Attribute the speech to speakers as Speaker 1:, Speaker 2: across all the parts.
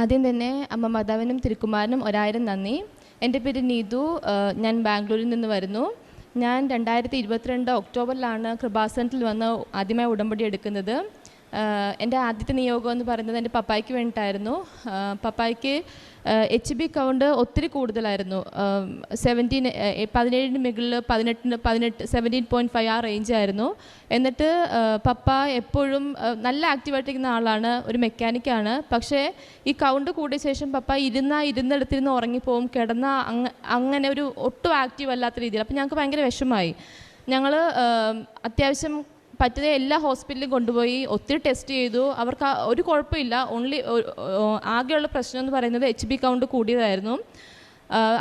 Speaker 1: ആദ്യം തന്നെ അമ്മ മാതാവിനും തിരുക്കുമാരനും ഒരായിരം നന്ദി. എന്റെ പേര് നീതു ഞാൻ ബാംഗ്ലൂരിൽ നിന്ന് വരുന്നു. ഞാൻ രണ്ടായിരത്തി ഇരുപത്തിരണ്ട് ഒക്ടോബറിലാണ് കൃപാസനത്തിൽ വന്ന് ആദ്യമായി ഉടമ്പടി എടുക്കുന്നത്. എന്റെ ആദ്യത്തെ നിയോഗം എന്ന് പറയുന്നത് എന്റെ പപ്പായ്ക്ക് വേണ്ടിയിട്ടായിരുന്നു. പപ്പായ്ക്ക് എച്ച് ബി കൗണ്ട് ഒത്തിരി കൂടുതലായിരുന്നു. സെവന്റീൻ പതിനേഴിന് മുകളിൽ പതിനെട്ടിന് പതിനെട്ട് സെവന്റീൻ പോയിന്റ് ഫൈവ് ആ റേഞ്ച് ആയിരുന്നു. എന്നിട്ട് പപ്പ എപ്പോഴും നല്ല ആക്റ്റീവായിട്ടിരിക്കുന്ന ആളാണ് ഒരു മെക്കാനിക്കാണ് പക്ഷേ ഈ കൗണ്ട് കൂടിയ ശേഷം പപ്പ ഇരുന്ന ഇരുന്നെടുത്തിരുന്ന് ഉറങ്ങിപ്പോവും കിടന്ന അങ് അങ്ങനെ ഒരു ഒട്ടും ആക്റ്റീവ് അല്ലാത്ത രീതിയിൽ. അപ്പം ഞങ്ങൾക്ക് ഭയങ്കര വിഷമമായി. ഞങ്ങൾ അത്യാവശ്യം പറ്റുന്ന എല്ലാ ഹോസ്പിറ്റലിലും കൊണ്ടുപോയി ഒത്തിരി ടെസ്റ്റ് ചെയ്തു. അവർക്ക് ഒരു കുഴപ്പമില്ല. ഓൺലി ആകെയുള്ള പ്രശ്നം എന്ന് പറയുന്നത് എച്ച് ബി കൗണ്ട് കൂടിയതായിരുന്നു.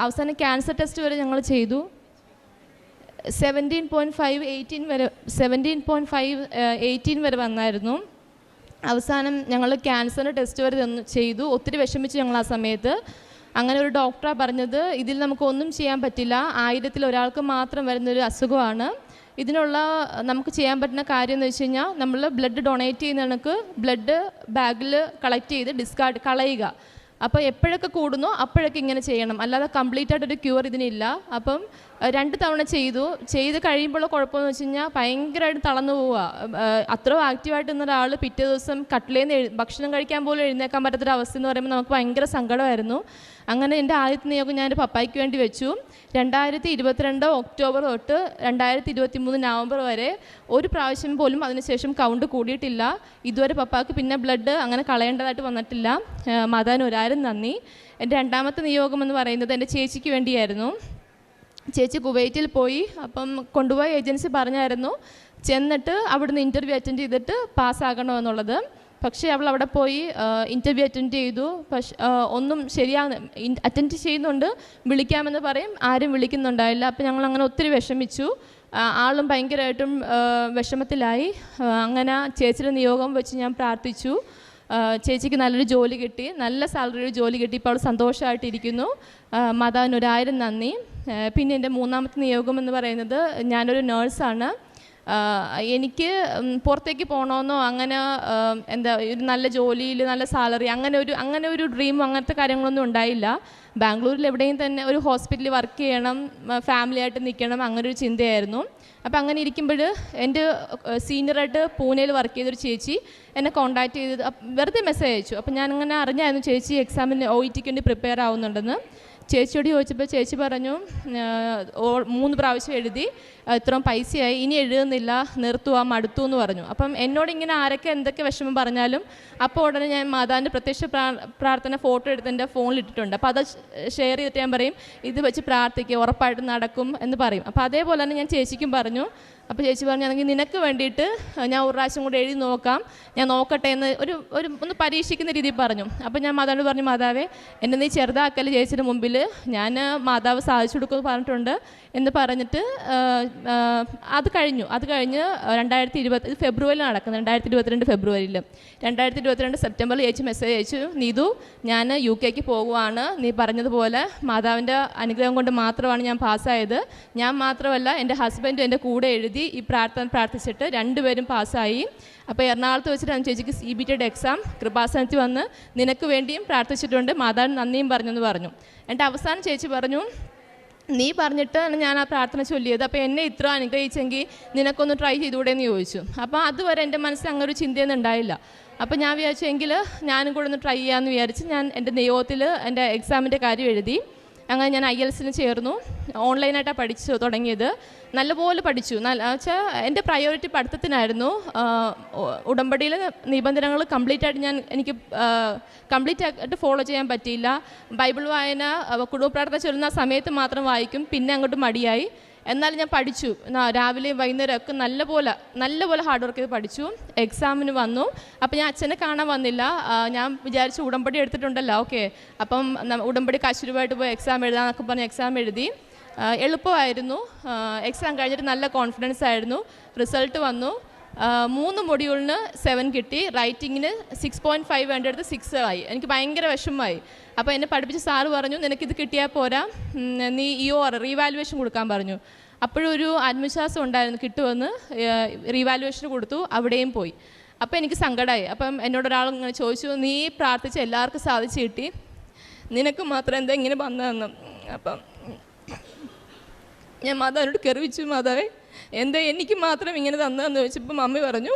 Speaker 1: അവസാനം ക്യാൻസർ ടെസ്റ്റ് വരെ ഞങ്ങൾ ചെയ്തു. സെവന്റീൻ പോയിന്റ് ഫൈവ് എയ്റ്റീൻ വരെ സെവന്റീൻ പോയിന്റ് ഫൈവ് എയ്റ്റീൻ വരെ വന്നായിരുന്നു. അവസാനം ഞങ്ങൾ ക്യാൻസറിന്റെ ടെസ്റ്റ് വരെ ചെയ്തു. ഒത്തിരി വിഷമിച്ചു ഞങ്ങൾ ആ സമയത്ത്. അങ്ങനെ ഒരു ഡോക്ടറാണ് പറഞ്ഞത് ഇതിൽ നമുക്കൊന്നും ചെയ്യാൻ പറ്റില്ല. ആയിരത്തിൽ ഒരാൾക്ക് മാത്രം വരുന്നൊരു അസുഖമാണ്. ഇതിനുള്ള നമുക്ക് ചെയ്യാൻ പറ്റുന്ന കാര്യം എന്ന് വെച്ച് കഴിഞ്ഞാൽ നമ്മൾ ബ്ലഡ് ഡൊണേറ്റ് ചെയ്യുന്ന കണക്ക് ബ്ലഡ് ബാഗിൽ കളക്ട് ചെയ്ത് ഡിസ്കാർഡ് കളയുക. അപ്പോൾ എപ്പോഴൊക്കെ കൂടുന്നോ അപ്പോഴൊക്കെ ഇങ്ങനെ ചെയ്യണം. അല്ലാതെ കംപ്ലീറ്റ് ആയിട്ടൊരു ക്യൂർ ഇതിനില്ല. അപ്പം രണ്ട് തവണ ചെയ്തു. ചെയ്ത് കഴിയുമ്പോൾ കുഴപ്പമെന്ന് വെച്ച് കഴിഞ്ഞാൽ ഭയങ്കരമായിട്ട് തളർന്നു പോവുക. അത്ര ആക്റ്റീവായിട്ട് നിന്ന ഒരാൾ പിറ്റേ ദിവസം കട്ടിലേന്ന് ഭക്ഷണം കഴിക്കാൻ പോലും എഴുന്നേക്കാൻ പറ്റാത്തൊരു അവസ്ഥ എന്ന് പറയുമ്പോൾ നമുക്ക് ഭയങ്കര സങ്കടമായിരുന്നു. അങ്ങനെ എന്റെ ആദ്യത്തെ നിയോഗം ഞാൻ പപ്പായ്ക്ക് വേണ്ടി വെച്ചു. രണ്ടായിരത്തി ഇരുപത്തിരണ്ട് ഒക്ടോബർ തൊട്ട് രണ്ടായിരത്തി ഇരുപത്തി മൂന്ന് നവംബർ വരെ ഒരു പ്രാവശ്യം പോലും അതിനുശേഷം കൗണ്ട് കൂടിയിട്ടില്ല. ഇതുവരെ പപ്പാക്ക് പിന്നെ ബ്ലഡ് അങ്ങനെ കളയേണ്ടതായിട്ട് വന്നിട്ടില്ല. മതാൻ ഒരായിരം നന്ദി. എന്റെ രണ്ടാമത്തെ നിയോഗം എന്ന് പറയുന്നത് എന്റെ ചേച്ചിക്ക് വേണ്ടിയായിരുന്നു. ചേച്ചി കുവൈറ്റിൽ പോയി. അപ്പം കൊണ്ടുപോയ ഏജൻസി പറഞ്ഞായിരുന്നു ചെന്നിട്ട് അവിടുന്ന് ഇന്റർവ്യൂ അറ്റൻഡ് ചെയ്തിട്ട് പാസ്സാകണോ എന്നുള്ളത്. പക്ഷേ അവൾ അവിടെ പോയി ഇന്റർവ്യൂ അറ്റൻഡ് ചെയ്തു. പക്ഷെ ഒന്നും ശരിയാകുന്ന അറ്റൻഡ് ചെയ്യുന്നുണ്ട്. വിളിക്കാമെന്ന് പറയും ആരും വിളിക്കുന്നുണ്ടായില്ല. അപ്പം ഞങ്ങൾ അങ്ങനെ ഒത്തിരി വിഷമിച്ചു. ആളും ഭയങ്കരമായിട്ടും വിഷമത്തിലായി. അങ്ങനെ ചേച്ചിയുടെ നിയോഗം വെച്ച് ഞാൻ പ്രാർത്ഥിച്ചു. ചേച്ചിക്ക് നല്ലൊരു ജോലി കിട്ടി. നല്ല സാലറിയുടെ ജോലി കിട്ടി. ഇപ്പോൾ അവൾ സന്തോഷമായിട്ടിരിക്കുന്നു. മാതാവിന് ഒരായിരം നന്ദി. പിന്നെ എന്റെ മൂന്നാമത്തെ നിയോഗം എന്ന് പറയുന്നത് ഞാനൊരു നേഴ്സാണ്. എനിക്ക് പുറത്തേക്ക് പോകണമെന്നോ അങ്ങനെ എന്താ ഒരു നല്ല ജോലിയിൽ നല്ല സാലറി അങ്ങനെ ഒരു അങ്ങനെ ഒരു ഡ്രീം അങ്ങനത്തെ കാര്യങ്ങളൊന്നും ഉണ്ടായില്ല. ബാംഗ്ലൂരിൽ എവിടെയും തന്നെ ഒരു ഹോസ്പിറ്റലിൽ വർക്ക് ചെയ്യണം ഫാമിലി ആയിട്ട് നിൽക്കണം അങ്ങനെ ഒരു ചിന്തയായിരുന്നു. അപ്പോൾ അങ്ങനെ ഇരിക്കുമ്പോൾ എന്റെ സീനിയറായിട്ട് പൂനെയിൽ വർക്ക് ചെയ്തൊരു ചേച്ചി എന്നെ കോൺടാക്ട് ചെയ്ത് വെറുതെ മെസ്സേജ് അയച്ചു. അപ്പോൾ ഞാൻ അങ്ങനെ അറിഞ്ഞായിരുന്നു ചേച്ചി എക്സാമിന് ഒ ഇ ടിക്ക് വേണ്ടി പ്രിപ്പയർ ആവുന്നുണ്ടെന്ന്. ചേച്ചിയോട് ചോദിച്ചപ്പോൾ ചേച്ചി പറഞ്ഞു മൂന്ന് പ്രാവശ്യം എഴുതി. ഇത്രയും പൈസയായി ഇനി എഴുതുന്നില്ല നിർത്തുക മടുത്തു എന്ന് പറഞ്ഞു. അപ്പം എന്നോട് ഇങ്ങനെ ആരൊക്കെ എന്തൊക്കെ വിഷമം പറഞ്ഞാലും അപ്പോൾ ഉടനെ ഞാൻ മാതാവിന്റെ പ്രത്യക്ഷ പ്രാർത്ഥന ഫോട്ടോ എടുത്ത് എന്റെ ഫോണിൽ ഇട്ടിട്ടുണ്ട്. അപ്പോൾ അത് ഷെയർ ചെയ്തിട്ട് ഞാൻ പറയും ഇത് വെച്ച് പ്രാർത്ഥിക്കുക ഉറപ്പായിട്ട് നടക്കും എന്ന് പറയും. അപ്പോൾ അതേപോലെ തന്നെ ഞാൻ ചേച്ചിക്കും പറഞ്ഞു. അപ്പോൾ ചേച്ചി പറഞ്ഞു അല്ലെങ്കിൽ നിനക്ക് വേണ്ടിയിട്ട് ഞാൻ ഒരു പ്രാവശ്യം കൂടെ എഴുതി നോക്കാം. ഞാൻ നോക്കട്ടെ എന്ന് ഒരു ഒരു ഒന്ന് പരീക്ഷിക്കുന്ന രീതിയിൽ പറഞ്ഞു. അപ്പോൾ ഞാൻ മാതാവിനോട് പറഞ്ഞു മാതാവേ എന്നെ നീ ചെറുതാക്കൽ ചേച്ചിയുടെ മുമ്പിൽ ഞാൻ മാതാവ് സാധിച്ചു കൊടുക്കുമെന്ന് പറഞ്ഞിട്ടുണ്ട് എന്ന് പറഞ്ഞിട്ട് അത് കഴിഞ്ഞു. അത് കഴിഞ്ഞ് രണ്ടായിരത്തി ഇരുപത്തി ഫെബ്രുവരിയിൽ നടക്കുന്നത്. രണ്ടായിരത്തി ഇരുപത്തിരണ്ട് ഫെബ്രുവരിയിൽ. രണ്ടായിരത്തി ഇരുപത്തിരണ്ട് സെപ്റ്റംബറിൽ ചേച്ചി മെസ്സേജ് അയച്ചു. നീതു ഞാൻ യു കെക്ക് പോകുവാണ് നീ പറഞ്ഞതുപോലെ മാതാവിന്റെ അനുഗ്രഹം കൊണ്ട് മാത്രമാണ് ഞാൻ പാസ്സായത്. ഞാൻ മാത്രമല്ല എന്റെ ഹസ്ബൻഡും എന്റെ കൂടെ എഴുതി ഈ പ്രാർത്ഥന പ്രാർത്ഥിച്ചിട്ട് രണ്ടുപേരും പാസ്സായി. അപ്പോൾ എറണാകുളത്ത് വെച്ചിട്ടാണ് ചേച്ചിക്ക് സി ബി ടിയുടെ എക്സാം കൃപാസനത്തിൽ വന്ന് നിനക്ക് വേണ്ടിയും പ്രാർത്ഥിച്ചിട്ടുണ്ട്. മാതാവിന് നന്ദിയും പറഞ്ഞെന്ന് പറഞ്ഞു. എന്റെ അവസാനം ചേച്ചി പറഞ്ഞു നീ പറഞ്ഞിട്ടാണ് ഞാൻ ആ പ്രാർത്ഥന ചൊല്ലിയത്. അപ്പോൾ എന്നെ ഇത്ര അനുഗ്രഹിച്ചെങ്കിൽ നിനക്കൊന്ന് ട്രൈ ചെയ്തുകൂടെ എന്ന് ചോദിച്ചു. അപ്പോൾ അതുവരെ എന്റെ മനസ്സിൽ അങ്ങനെ ഒരു ചിന്തയൊന്നും ഉണ്ടായില്ല. അപ്പോൾ ഞാൻ വിചാരിച്ചെങ്കിൽ ഞാനും കൂടെ ഒന്ന് ട്രൈ ചെയ്യാമെന്ന് വിചാരിച്ച് ഞാൻ എന്റെ നിയോഗത്തിൽ എന്റെ എക്സാമിന്റെ കാര്യം എഴുതി. അങ്ങനെ ഞാൻ ഐ എൽസിന് ചേർന്നു. ഓൺലൈനായിട്ടാണ് പഠിച്ചു തുടങ്ങിയത്. നല്ലപോലെ പഠിച്ചു. നല്ല വെച്ചാൽ എന്റെ പ്രയോറിറ്റി പഠിത്തത്തിനായിരുന്നു. ഉടമ്പടിയിലെ നിബന്ധനകൾ കംപ്ലീറ്റ് ആയിട്ട് ഞാൻ എനിക്ക് കംപ്ലീറ്റ് ആയിട്ട് ഫോളോ ചെയ്യാൻ പറ്റിയില്ല. ബൈബിൾ വായന കുടുംബ പ്രാർത്ഥന ചൊല്ലുന്ന സമയത്ത് മാത്രം വായിക്കും. പിന്നെ അങ്ങോട്ട് മടിയായി. എന്നാലും ഞാൻ പഠിച്ചു. രാവിലെയും വൈകുന്നേരം ഒക്കെ നല്ലപോലെ നല്ലപോലെ ഹാർഡ് വർക്ക് ചെയ്ത് പഠിച്ചു. എക്സാമിന് വന്നു. അപ്പം ഞാൻ അച്ഛനെ കാണാൻ വന്നില്ല. ഞാൻ വിചാരിച്ചു ഉടമ്പടി എടുത്തിട്ടുണ്ടല്ലോ. ഓക്കെ അപ്പം ഉടമ്പടി കശുരുവായിട്ട് പോയി എക്സാം എഴുതാന്നൊക്കെ പറഞ്ഞ് എക്സാം എഴുതി. എളുപ്പമായിരുന്നു. എക്സാം കഴിഞ്ഞിട്ട് നല്ല കോൺഫിഡൻസ് ആയിരുന്നു. റിസൾട്ട് വന്നു. മൂന്ന് മൊഡ്യൂളിന് സെവൻ കിട്ടി. റൈറ്റിങ്ങിന് സിക്സ് പോയിന്റ് ഫൈവ് വേണ്ടടുത്ത് സിക്സ് ആയി. എനിക്ക് ഭയങ്കര വിഷമമായി. അപ്പോൾ എന്നെ പഠിപ്പിച്ച സാറ് പറഞ്ഞു നിനക്കിത് കിട്ടിയാൽ പോരാ. നീ ഇ ഒ റീവാലുവേഷൻ കൊടുക്കാൻ പറഞ്ഞു. അപ്പോഴൊരു ആത്മവിശ്വാസം ഉണ്ടായിരുന്നു കിട്ടുമെന്ന് റീവാലുവേഷൻ കൊടുത്തു അവിടെയും പോയി. അപ്പോൾ എനിക്ക് സങ്കടമായി അപ്പം എന്നോട് ഒരാൾ ഇങ്ങനെ ചോദിച്ചു നീ പ്രാർത്ഥിച്ച് എല്ലാവർക്കും സാധിച്ചു കിട്ടി. നിനക്ക് മാത്രം എന്താ ഇങ്ങനെ വന്നതെന്ന്? അപ്പം ഞാൻ മാതാവിനോട് കെറിവിച്ചു മാതാവേ എന്താ എനിക്ക് മാത്രം ഇങ്ങനെ തന്നതെന്ന് ചോദിച്ചപ്പോൾ മമ്മി പറഞ്ഞു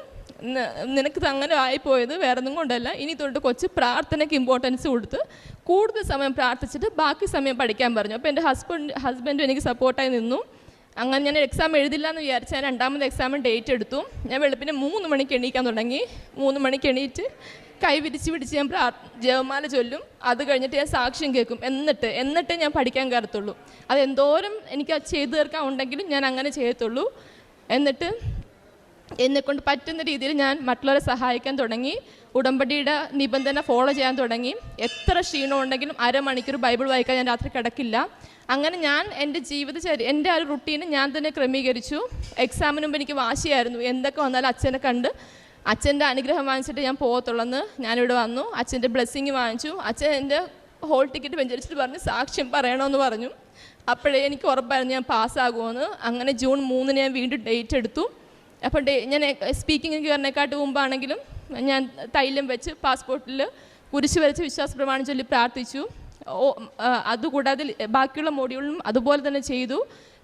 Speaker 1: നിനക്ക് അങ്ങനെ ആയിപ്പോയത് വേറെ ഒന്നും കൊണ്ടല്ല. ഇനി തൊട്ട് കൊച്ച് പ്രാർത്ഥനയ്ക്ക് ഇമ്പോർട്ടൻസ് കൊടുത്ത് കൂടുതൽ സമയം പ്രാർത്ഥിച്ചിട്ട് ബാക്കി സമയം പഠിക്കാൻ പറഞ്ഞു. അപ്പോൾ എന്റെ ഹസ്ബൻഡ് ഹസ്ബൻഡും എനിക്ക് സപ്പോർട്ടായി നിന്നു. അങ്ങനെ ഞാൻ എക്സാം എഴുതില്ല എന്ന് വിചാരിച്ച് ഞാൻ രണ്ടാമത് എക്സാമിന് ഡേറ്റ് എടുത്തു. ഞാൻ വെളുപ്പിന് മൂന്ന് മണിക്ക് എണീക്കാൻ തുടങ്ങി. മൂന്ന് മണിക്ക് എണീറ്റ് കൈ വിരിച്ച് പിടിച്ച് ഞാൻ പ്രാ ജപമാല ചൊല്ലും. അത് കഴിഞ്ഞിട്ട് ഞാൻ സാക്ഷ്യം കേൾക്കും. എന്നിട്ട് എന്നിട്ട് ഞാൻ പഠിക്കാൻ കയറത്തുള്ളൂ. അത് എന്തോരം എനിക്ക് ചെയ്തു തീർക്കാൻ ഉണ്ടെങ്കിലും ഞാൻ അങ്ങനെ ചെയ്യത്തുള്ളൂ. എന്നിട്ട് എന്നെക്കൊണ്ട് പറ്റുന്ന രീതിയിൽ ഞാൻ മറ്റുള്ളവരെ സഹായിക്കാൻ തുടങ്ങി. ഉടമ്പടിയുടെ നിബന്ധന ഫോളോ ചെയ്യാൻ തുടങ്ങി. എത്ര ക്ഷീണം ഉണ്ടെങ്കിലും അരമണിക്കൂർ ബൈബിൾ വായിക്കാൻ ഞാൻ രാത്രി കിടക്കില്ല. അങ്ങനെ ഞാൻ എന്റെ ജീവിതചര്യ എന്റെ ആ ഒരു റുട്ടീന് ഞാൻ തന്നെ ക്രമീകരിച്ചു. എക്സാമിന് മുമ്പ് എനിക്ക് വാശിയായിരുന്നു. എന്തൊക്കെ വന്നാലും അച്ഛനെ കണ്ട് അച്ഛന്റെ അനുഗ്രഹം വാങ്ങിച്ചിട്ട് ഞാൻ പോകത്തുള്ളെന്ന് ഞാനിവിടെ വന്നു. അച്ഛന്റെ ബ്ലെസ്സിങ് വാങ്ങിച്ചു. അച്ഛൻ എന്റെ ഹോൾ ടിക്കറ്റ് വെഞ്ചരിച്ചിട്ട് പറഞ്ഞ് സാക്ഷ്യം പറയണമെന്ന് പറഞ്ഞു. അപ്പോഴേ എനിക്ക് ഉറപ്പായിരുന്നു ഞാൻ പാസ്സാകുമെന്ന് അങ്ങനെ ജൂൺ മൂന്നിന് ഞാൻ വീണ്ടും ഡേറ്റ് എടുത്തു. അപ്പോൾ ഡേ ഞാൻ സ്പീക്കിംഗ് കയറിനെക്കാട്ട് മുമ്പാണെങ്കിലും ഞാൻ തൈലം വെച്ച് പാസ്പോർട്ടിൽ കുരിശ് വരച്ച് വിശ്വാസ പ്രമാണം ചൊല്ലി പ്രാർത്ഥിച്ചു. അതുകൂടാതെ ബാക്കിയുള്ള മോഡ്യൂളും അതുപോലെ തന്നെ ചെയ്തു.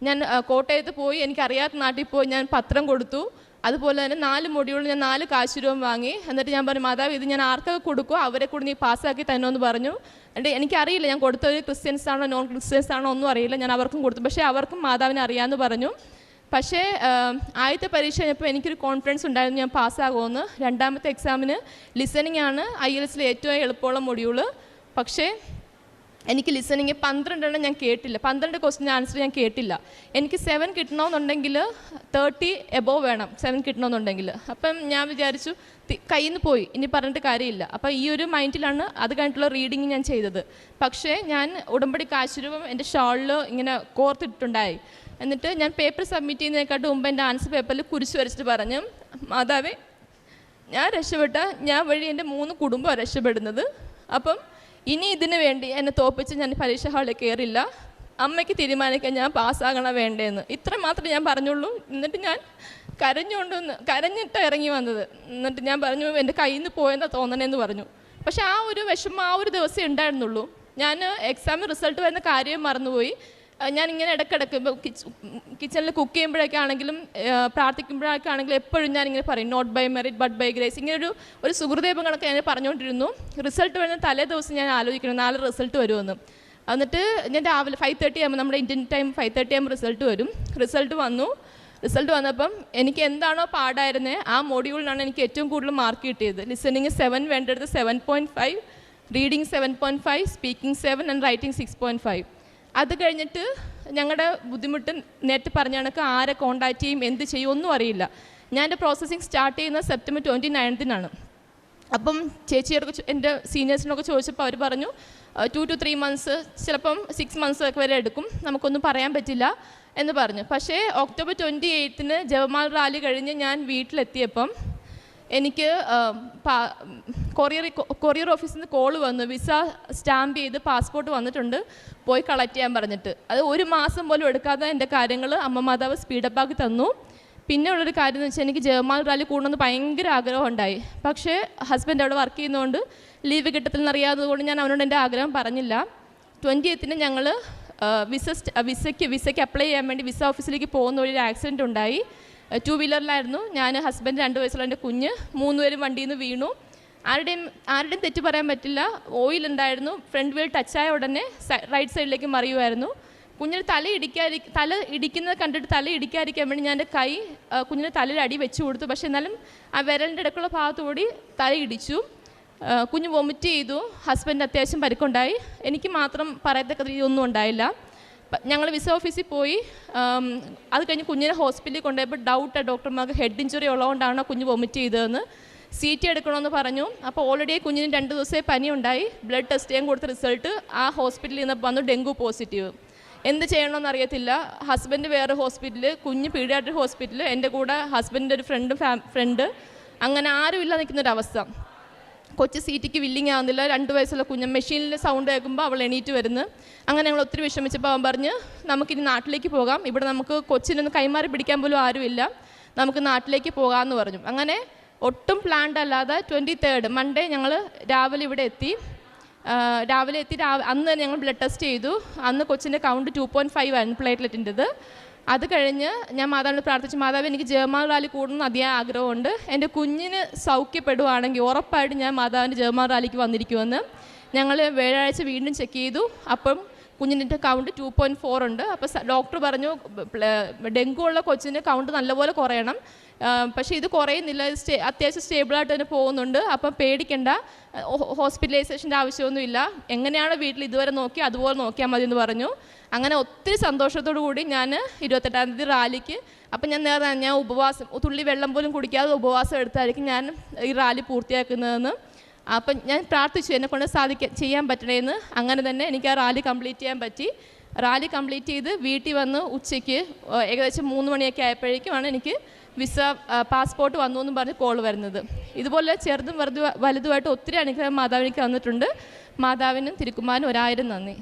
Speaker 1: ഞാൻ കോട്ടയത്ത് പോയി. എനിക്കറിയാത്ത നാട്ടിൽ പോയി ഞാൻ പത്രം കൊടുത്തു. അതുപോലെ തന്നെ നാല് മൊഡ്യൂൾ ഞാൻ നാല് കാശ് രൂപ വാങ്ങി. എന്നിട്ട് ഞാൻ പറഞ്ഞു മാതാവ് ഇത് ഞാൻ ആർക്കൊക്കെ കൊടുക്കുക അവരെ കൂടി നീ പാസ്സാക്കി തന്നോ എന്ന് പറഞ്ഞു. എന്നിട്ട് എനിക്കറിയില്ല ഞാൻ കൊടുത്തത് ക്രിസ്ത്യൻസ് ആണോ നോൺ ക്രിസ്ത്യൻസ് ആണോ ഒന്നും അറിയില്ല ഞാൻ അവർക്കും കൊടുത്തു. പക്ഷേ അവർക്കും മാതാവിനെ അറിയാമെന്ന് പറഞ്ഞു. പക്ഷേ ആദ്യത്തെ പരീക്ഷ കഴിഞ്ഞപ്പോൾ എനിക്കൊരു കോൺഫിഡൻസ് ഉണ്ടായിരുന്നു ഞാൻ പാസ്സാകുമെന്ന് രണ്ടാമത്തെ എക്സാമിന് ലിസണിങ് ആണ് ഐ എൽ എസിലെ ഏറ്റവും എളുപ്പമുള്ള മൊഡ്യൂൾ പക്ഷേ എനിക്ക് ലിസണിങ് പന്ത്രണ്ടെണ്ണം ഞാൻ കേട്ടില്ല. പന്ത്രണ്ട് ക്വസ്റ്റിൻ ആൻസർ ഞാൻ കേട്ടില്ല. എനിക്ക് സെവൻ കിട്ടണമെന്നുണ്ടെങ്കിൽ തേർട്ടി എബോവ് വേണം. സെവൻ കിട്ടണമെന്നുണ്ടെങ്കിൽ അപ്പം ഞാൻ വിചാരിച്ചു കയ്യിൽ നിന്ന് പോയി. ഇനി പറഞ്ഞിട്ട് കാര്യമില്ല. അപ്പം ഈ ഒരു മൈൻഡിലാണ് അത് കഴിഞ്ഞിട്ടുള്ള റീഡിങ് ഞാൻ ചെയ്തത്. പക്ഷേ ഞാൻ ഉടമ്പടി കാശുരൂപം എന്റെ ഷോളിൽ ഇങ്ങനെ കോർത്തിട്ടുണ്ടായി എന്നിട്ട് ഞാൻ പേപ്പർ സബ്മിറ്റ് ചെയ്യുന്നതിനെക്കാട്ട് മുമ്പ് എന്റെ ആൻസർ പേപ്പറിൽ കുരിശ് വരച്ചിട്ട് പറഞ്ഞു മാതാവേ ഞാൻ രക്ഷപ്പെട്ട ഞാൻ വഴി എന്റെ മൂന്ന് കുടുംബം രക്ഷപ്പെടുന്നത്. അപ്പം ഇനി ഇതിനു വേണ്ടി എന്നെ തോപ്പിച്ച് ഞാൻ പരീക്ഷ ഹാളിൽ കയറില്ല അമ്മയ്ക്ക് തീരുമാനിക്കാൻ ഞാൻ പാസ്സാകണ വേണ്ടേന്ന്. ഇത്ര മാത്രമേ ഞാൻ പറഞ്ഞുള്ളൂ. എന്നിട്ട് ഞാൻ കരഞ്ഞുകൊണ്ട് കരഞ്ഞിട്ട് ഇറങ്ങി വന്നത്. എന്നിട്ട് ഞാൻ പറഞ്ഞു എന്റെ കയ്യിൽ നിന്ന് പോയെന്നാ തോന്നണേന്ന് പറഞ്ഞു. പക്ഷെ ആ ഒരു വിഷമം ആ ഒരു ദിവസം ഉണ്ടായിരുന്നുള്ളൂ. ഞാൻ എക്സാം റിസൾട്ട് വരുന്ന കാര്യം മറന്നുപോയി. ഞാൻ ഇങ്ങനെ ഇടയ്ക്കിടയ്ക്ക് ഇപ്പോൾ കിച്ചണിൽ കുക്ക് ചെയ്യുമ്പോഴൊക്കെ ആണെങ്കിലും പ്രാർത്ഥിക്കുമ്പോഴൊക്കെ ആണെങ്കിലും എപ്പോഴും ഞാൻ ഇങ്ങനെ പറയും not by merit but by grace ഇങ്ങനെ ഒരു ഒരു സുഹൃദേവം കണക്ക് ഞാൻ പറഞ്ഞുകൊണ്ടിരുന്നു. റിസൾട്ട് വരുന്ന തലേ ദിവസം ഞാൻ ആലോചിക്കണം നാളെ റിസൾട്ട് വരുമെന്ന്. എന്നിട്ട് ഞാൻ രാവിലെ ഫൈവ് തേർട്ടി ആകുമ്പോൾ നമ്മുടെ ഇന്ത്യൻ ടൈം ഫൈവ് തേർട്ടി ആകുമ്പോൾ റിസൾട്ട് വരും. റിസൾട്ട് വന്നു. റിസൾട്ട് വന്നപ്പം എനിക്ക് എന്താണോ പാടായിരുന്നത് ആ മോഡ്യൂളിനാണ് എനിക്ക് ഏറ്റവും കൂടുതൽ മാർക്ക് കിട്ടിയത്. Listening seven വേണ്ടടുത്ത് seven point five reading seven point five speaking seven and writing six point five അത് കഴിഞ്ഞിട്ട് ഞങ്ങളുടെ ബുദ്ധിമുട്ട് നേരത്തെ പറഞ്ഞ കണക്ക് ആരെ കോണ്ടാക്റ്റ് ചെയ്യും എന്ത് ചെയ്യും ഒന്നും അറിയില്ല. ഞാൻ എന്റെ പ്രോസസ്സിങ് സ്റ്റാർട്ട് ചെയ്യുന്നത് സെപ്റ്റംബർ ട്വന്റി നയൻത്തിനാണ് അപ്പം ചേച്ചിയോടൊക്കെ എന്റെ സീനിയേഴ്സിനൊക്കെ ചോദിച്ചപ്പോൾ അവർ പറഞ്ഞു ടു ടു ത്രീ മന്ത്സ് ചിലപ്പം സിക്സ് മന്ത്സ് ഒക്കെ വരെ എടുക്കും നമുക്കൊന്നും പറയാൻ പറ്റില്ല എന്ന് പറഞ്ഞു. പക്ഷേ ഒക്ടോബർ ട്വന്റി എയ്ത്തിന് ജവമാൽ റാലി കഴിഞ്ഞ് ഞാൻ വീട്ടിലെത്തിയപ്പം എനിക്ക് കൊറിയർ കൊറിയർ ഓഫീസിൽ നിന്ന് കോൾ വന്നു വിസ സ്റ്റാമ്പ് ചെയ്ത് പാസ്പോർട്ട് വന്നിട്ടുണ്ട് പോയി കളക്ട് ചെയ്യാൻ പറഞ്ഞിട്ട്. അത് ഒരു മാസം പോലും എടുക്കാതെ എന്റെ കാര്യങ്ങൾ അമ്മ മാതാവ് സ്പീഡപ്പ് ആക്കി തന്നു. പിന്നെ ഉള്ളൊരു കാര്യം എന്ന് വെച്ചാൽ എനിക്ക് ജർമാൻ റാലി കൂടണമെന്ന് ഭയങ്കര ആഗ്രഹം ഉണ്ടായി. പക്ഷേ ഹസ്ബൻഡ് അവിടെ വർക്ക് ചെയ്യുന്നതുകൊണ്ട് ലീവ് കിട്ടത്തില്ലെന്ന് അറിയാത്തത് കൊണ്ട് ഞാൻ അവനോട് എന്റെ ആഗ്രഹം പറഞ്ഞില്ല. ട്വന്റി എയ്ത്തിന് ഞങ്ങൾ വിസ വിസയ്ക്ക് വിസയ്ക്ക് അപ്ലൈ ചെയ്യാൻ വേണ്ടി വിസ ഓഫീസിലേക്ക് പോകുന്ന വഴി ഒരു ആക്സിഡന്റ് ഉണ്ടായി. ടു വീലറിലായിരുന്നു ഞാൻ ഹസ്ബൻഡ് രണ്ട് വയസ്സുള്ള എന്റെ കുഞ്ഞ് മൂന്നുപേരും വണ്ടിയിൽ നിന്ന് വീണു. ആരുടെയും ആരുടെയും തെറ്റ് പറയാൻ പറ്റില്ല. ഓയിൽ ഉണ്ടായിരുന്നു ഫ്രണ്ട് വീൽ ടച്ചായ ഉടനെ റൈറ്റ് സൈഡിലേക്ക് മറിയുമായിരുന്നു. കുഞ്ഞിന് തല ഇടിക്കാതി തല ഇടിക്കുന്നത് കണ്ടിട്ട് തല ഇടിക്കാതിരിക്കാൻ വേണ്ടി ഞാൻ എന്റെ കൈ കുഞ്ഞിന്റെ തലയിൽ അടി വെച്ച് കൊടുത്തു. പക്ഷേ എന്നാലും ആ വിരലിന്റെ ഇടയ്ക്കുള്ള ഭാഗത്തുകൂടി തല ഇടിച്ചു. കുഞ്ഞ് വൊമിറ്റ് ചെയ്തു. ഹസ്ബൻഡ് അത്യാവശ്യം പരിക്കുണ്ടായി. എനിക്ക് മാത്രം പറയത്തക്ക രീതിയൊന്നും ഉണ്ടായില്ല. ഞങ്ങൾ വിസ ഓഫീസിൽ പോയി. അത് കഴിഞ്ഞ് കുഞ്ഞിനെ ഹോസ്പിറ്റലിൽ കൊണ്ടുപോയപ്പോൾ ഡൗട്ടാണ് ഡോക്ടർമാർക്ക് ഹെഡ് ഇഞ്ചുറി ഉള്ളതുകൊണ്ടാണ് കുഞ്ഞ് വൊമിറ്റ് ചെയ്തതെന്ന്. സി ടി എടുക്കണമെന്ന് പറഞ്ഞു. അപ്പോൾ ഓൾറെഡി കുഞ്ഞിന് രണ്ട് ദിവസമേ പനി ഉണ്ടായി ബ്ലഡ് ടെസ്റ്റ് ചെയ്യാൻ കൊടുത്ത റിസൾട്ട് ആ ഹോസ്പിറ്റലിൽ നിന്ന് വന്നു ഡെങ്കു പോസിറ്റീവ് എന്ത് ചെയ്യണമെന്ന് അറിയത്തില്ല. ഹസ്ബൻഡ് വേറെ ഹോസ്പിറ്റലിൽ കുഞ്ഞ് പീഡിയാട്രിക് ഹോസ്പിറ്റലിൽ എന്റെ കൂടെ ഹസ്ബൻഡിന്റെ ഒരു ഫ്രണ്ട് ഫ്രണ്ട് അങ്ങനെ ആരും ഇല്ല നിൽക്കുന്നൊരവസ്ഥ കൊച്ചു സീറ്റിക്ക് വില്ലിങ് ആവുന്നില്ല. രണ്ട് വയസ്സുള്ള കുഞ്ഞ് മെഷീനിൽ സൗണ്ട് കേൾക്കുമ്പോൾ അവൾ എണീറ്റ് വരുന്നു. അങ്ങനെ ഞങ്ങൾ ഒത്തിരി വിഷമിച്ചപ്പോൾ അവൻ പറഞ്ഞ് നമുക്കിനി നാട്ടിലേക്ക് പോകാം. ഇവിടെ നമുക്ക് കൊച്ചിനൊന്ന് കൈമാറി പിടിക്കാൻ പോലും ആരുമില്ല. നമുക്ക് നാട്ടിലേക്ക് പോകാമെന്ന് പറഞ്ഞു. അങ്ങനെ ഒട്ടും പ്ലാൻഡ് അല്ലാതെ ട്വന്റി തേർഡ് മൺഡേ ഞങ്ങൾ രാവിലെ ഇവിടെ എത്തി. രാവിലെ എത്തി അന്ന് തന്നെ ഞങ്ങൾ ബ്ലഡ് ടെസ്റ്റ് ചെയ്തു. അന്ന് കൊച്ചിന്റെ കൗണ്ട് ടു പോയിന്റ് ഫൈവ് ആയിരുന്നു പ്ലേറ്റ്ലെറ്റിന്റെത് അത് കഴിഞ്ഞ് ഞാൻ മാതാവിനോട് പ്രാർത്ഥിച്ചു മാതാവ് എനിക്ക് ജർമാൻ റാലി കൂടുന്ന അതിയായ ആഗ്രഹമുണ്ട്. എന്റെ കുഞ്ഞിന് സൗഖ്യപ്പെടുവാണെങ്കിൽ ഉറപ്പായിട്ട് ഞാൻ മാതാവിന്റെ ജർമാൻ റാലിക്ക് വന്നിരിക്കുമെന്ന്. ഞങ്ങൾ വ്യാഴാഴ്ച വീണ്ടും ചെക്ക് ചെയ്തു. അപ്പം കുഞ്ഞിന്റെ കൗണ്ട് ടു പോയിന്റ് ഫോർ ഉണ്ട്. അപ്പോൾ ഡോക്ടർ പറഞ്ഞു ഡെങ്കു ഉള്ള കൊച്ചിന്റെ കൗണ്ട് നല്ലപോലെ കുറയണം. പക്ഷേ ഇത് കുറയുന്നില്ല. സ്റ്റേ അത്യാവശ്യം സ്റ്റേബിളായിട്ട് തന്നെ പോകുന്നുണ്ട്. അപ്പം പേടിക്കണ്ട. ഹോസ്പിറ്റലൈസേഷന്റെ ആവശ്യമൊന്നുമില്ല. എങ്ങനെയാണ് വീട്ടിൽ ഇതുവരെ നോക്കി അതുപോലെ നോക്കിയാൽ മതി എന്ന് പറഞ്ഞു. അങ്ങനെ ഒത്തിരി സന്തോഷത്തോടു കൂടി ഞാൻ ഇരുപത്തെട്ടാം തീയതി റാലിക്ക് അപ്പം ഞാൻ നേരെ ഞാൻ ഉപവാസം തുള്ളി വെള്ളം പോലും കുടിക്കാതെ ഉപവാസം എടുത്തായിരിക്കും ഞാൻ ഈ റാലി പൂർത്തിയാക്കുന്നതെന്ന്. അപ്പം ഞാൻ പ്രാർത്ഥിച്ചു എന്നെ കൊണ്ട് സാധിക്കാൻ ചെയ്യാൻ പറ്റണേന്ന്. അങ്ങനെ തന്നെ എനിക്ക് ആ റാലി കംപ്ലീറ്റ് ചെയ്യാൻ പറ്റി. റാലി കംപ്ലീറ്റ് ചെയ്ത് വീട്ടിൽ വന്ന് ഉച്ചയ്ക്ക് ഏകദേശം മൂന്ന് മണിയൊക്കെ ആയപ്പോഴേക്കുമാണ് എനിക്ക് വിസ പാസ്പോർട്ട് വന്നു എന്ന് പറഞ്ഞ് കോൾ വരുന്നത്. ഇതുപോലെ ചെറുതും വെറുതെ വലുതുമായിട്ട് ഒത്തിരി അനുഗ്രഹം മാതാവിനിക്ക് വന്നിട്ടുണ്ട് മാതാവിനും തിരുക്കുമാരനും ഒരായിരം നന്ദി.